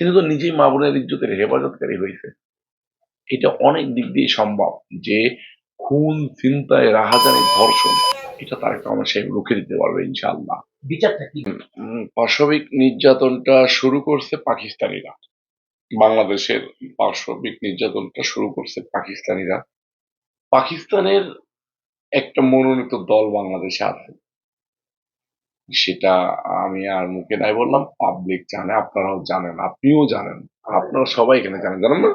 তিনি তো নিজেই মা বোনের ইজ্জতের হেফাজতকারী হয়েছে। এটা অনেক দিক দিয়ে সম্ভব যে খুন চিন্তায় রাহাজানি ধর্ষণ এটা তার রহমান সাহেব রুখে দিতে পারবে ইনশাআল্লাহ। বিচারটা কি? পাশবিক নির্যাতনটা শুরু করছে পাকিস্তানিরা। বাংলাদেশের পাশবিক নির্যাতনটা শুরু করছে পাকিস্তানিরা। পাকিস্তানের একটা মনোনীত দল বাংলাদেশে আছে। সেটা আমি আর মুখে নাই বললাম পাবলিক জানে আপনারাও জানেন আপনিও জানেন আপনারা সবাই এখানে জানেন জানেন না?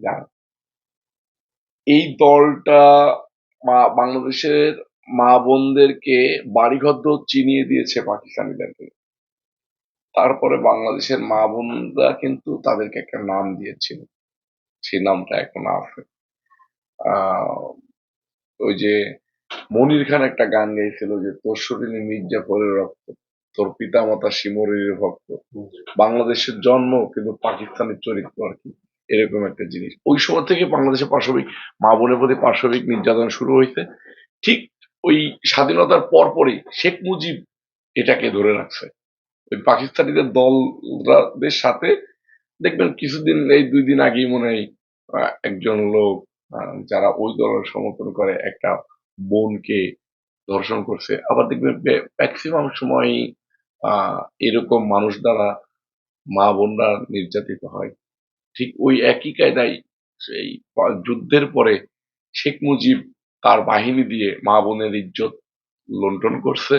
জানেন। এই দলটা মা বাংলাদেশের মা বোনদেরকে বাড়িঘর চিনিয়ে দিয়েছে পাকিস্তানিদেরকে। তারপরে বাংলাদেশের মা বোনরা কিন্তু তাদেরকে একটা নাম দিয়েছিল। সেই নামটা এখন আছে আহ, ওই যে মনির খান একটা গান গাইছিল যে, তোর শরীরে মির্জাফরের রক্ত, তোর পিতা মাতা শিমরের ভক্ত বাংলাদেশের জন্ম, কিন্তু পাকিস্তানের চরিত্র আর কি। এরকম একটা জিনিস। ওই সময় থেকে বাংলাদেশে পাশবিক, মা বোনের প্রতি পাশবিক নির্যাতন শুরু হয়েছে। ঠিক ওই স্বাধীনতার পরপরই শেখ মুজিব এটাকে ধরে রাখছে। ওই পাকিস্তানিদের দলদের সাথে দেখবেন কিছুদিন, এই দুই দিন আগেই মনে হয় একজন লোক যারা ওই দলের সমর্থন করে, একটা বোনকে ধর্ষণ করছে। আবার দেখবেন ম্যাক্সিমাম সময় এরকম মানুষ দ্বারা মা বোনরা নির্যাতিত হয়। ঠিক ওই একই কায়দায় সেই যুদ্ধের পরে শেখ মুজিব তার বাহিনী দিয়ে মা বোনের ইজ্জত লুণ্ঠন করছে।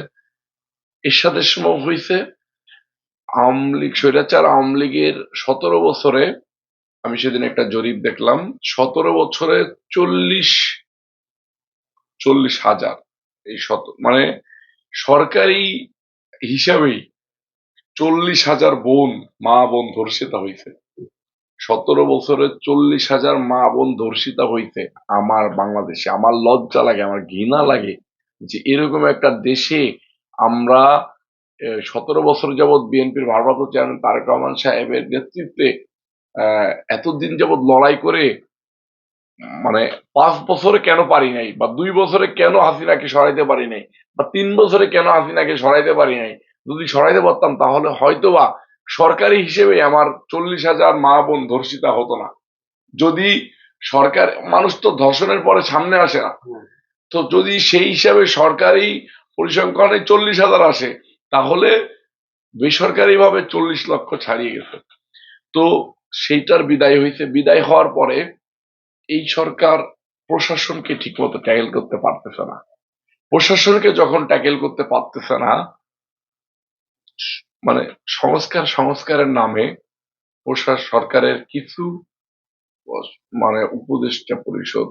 এরশাদের সময় হয়েছে আওয়ামী লীগ স্বৈরাচার আওয়ামী লীগের সতেরো বছরে, আমি সেদিন একটা জরিপ দেখলাম, সতেরো বছরে চল্লিশ চল্লিশ হাজার এই শত মানে সরকারি হিসাবেই চল্লিশ হাজার বোন, মা বোন ধর্ষিতা হয়েছে সতেরো বছরে চল্লিশ হাজার মা বোন ধর্ষিতা হইতে আমার বাংলাদেশে। আমার লজ্জা লাগে, আমার ঘৃণা লাগে যে এরকম একটা দেশে আমরা সতেরো বছর যাবৎ বিএনপির ভারপ্রাপ্ত চেয়ারম্যান তারেক রহমান সাহেবের নেতৃত্বে এতদিন যাবৎ লড়াই করে মানে পাঁচ বছরে কেন পারি নাই? বা দুই বছরে কেন হাসিনাকে সরাইতে পারি নাই? বা তিন বছরে কেন হাসিনাকে সরাইতে পারি নাই? যদি সরাইতে পারতাম তাহলে হয়তোবা সরকারি হিসেবে আমার চল্লিশ হাজার মা বোন ধর্ষিতা হতো না। যদি সরকার মানুষ তো ধর্ষণের পরে সামনে আসে না। তো যদি সেই হিসাবে সরকারি পরিসংখ্যানে চল্লিশ হাজার আসে তাহলে বেসরকারি ভাবে চল্লিশ লক্ষ ছাড়িয়ে গেছে। তো সেইটার বিদায় হয়েছে। বিদায় হওয়ার পরে এই সরকার প্রশাসনকে ঠিকমতো ট্যাকেল করতে পারতেছে না। প্রশাসনকে যখন ট্যাকেল করতে পারতেছে না মানে সংস্কার, সংস্কারের নামে প্রশাস সরকারের কিছু মানে উপদেষ্টা পরিষদ,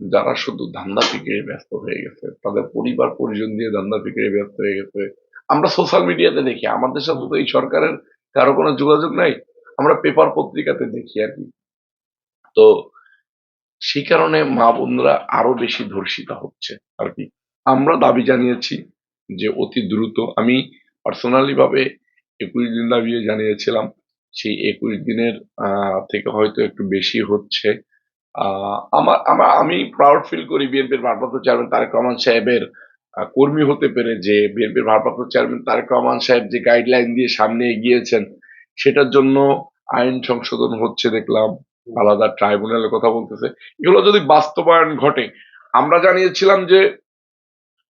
যারা শুধু ধান্দা ফিকিরে ব্যস্ত হয়ে গেছে, তাদের পরিবার পরিজন দিয়ে ধান্দা ফিকিরে ব্যস্ত হয়ে গেছে। আমরা সোশ্যাল মিডিয়াতে দেখি, আমাদের সাথে তো এই সরকারের কারও কোনো যোগাযোগ নাই, আমরা পেপার পত্রিকাতে দেখি আর কি। তো সেই কারণে মা বোনরা আরও বেশি ধর্ষিতা হচ্ছে আর কি। আমরা দাবি জানিয়েছি যে অতি দ্রুত, আমি পার্সোনালি ভাবে একুশ দিন দাবি জানিয়েছিলাম, সেই একুশ দিনের থেকে হয়তো একটু বেশি হচ্ছে। আমার আমার, আমি প্রাউড ফিল করি বিএনপির ভারপ্রাপ্ত চেয়ারম্যান তারেক রহমান সাহেবের কর্মী হতে পেরে যে বিএনপির ভারপ্রাপ্ত চেয়ারম্যান তারেক রহমান সাহেব যে গাইডলাইন দিয়ে সামনে এগিয়েছেন, সেটার জন্য আইন সংশোধন হচ্ছে দেখলাম। আলাদা ট্রাইব্যুনালের কথা বলতেছে। এগুলো যদি বাস্তবায়ন ঘটে আমরা জানিয়েছিলাম যে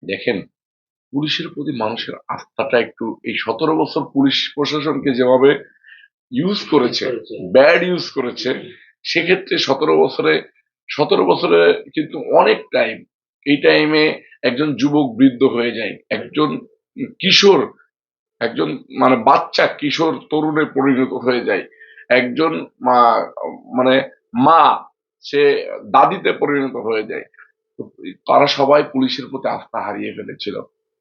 দেখেন পুলিশের প্রতি মানুষের আস্থাটা একটু এই সতেরো বছর পুলিশ প্রশাসনকে যেভাবে ইউজ করেছে ব্যাড ইউজ করেছে সেক্ষেত্রে সতেরো বছরে সতেরো বছরে কিন্তু অনেক টাইম এই টাইমে একজন যুবক বৃদ্ধ হয়ে যায় একজন কিশোর একজন মানে বাচ্চা কিশোর তরুণে পরিণত হয়ে যায়। একজন মানে মা, সে দাদিতে পরিণত হয়ে যায়। তারা সবাই পুলিশের প্রতি আস্থা হারিয়ে ফেলেছিল।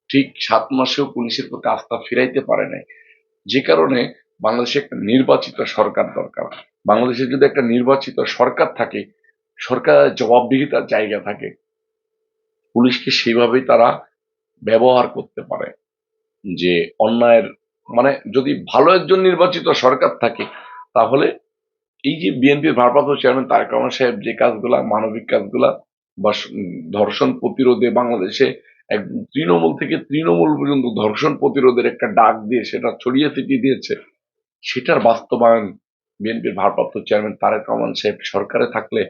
ঠিক সাত মাসেও পুলিশের প্রতি আস্থা ফিরাইতে পারে নাই। যে কারণে বাংলাদেশে একটা নির্বাচিত সরকার দরকার। বাংলাদেশে যদি একটা নির্বাচিত সরকার থাকে সরকারের জবাবদিহিতার জায়গা থাকে, পুলিশকে সেইভাবেই তারা ব্যবহার করতে পারে। যে অন্যায়ের মানে যদি ভালো একজন নির্বাচিত সরকার থাকে তাহলে এই যে বিএনপির ভারপ্রাপ্ত চেয়ারম্যান তারেক রহমান সাহেব যে কাজগুলা, মানবিক কাজগুলা বা ধর্ষণ প্রতিরোধে বাংলাদেশে এক তৃণমূল থেকে তৃণমূল পর্যন্ত ধর্ষণ প্রতিরোধের একটা ডাক দিয়ে সেটা ছড়িয়ে ছিটিয়ে দিয়েছে, সেটার বাস্তবায়ন বিএনপির ভারপ্রাপ্ত চেয়ারম্যান তারেক রহমান সাহেব সরকারে থাকলে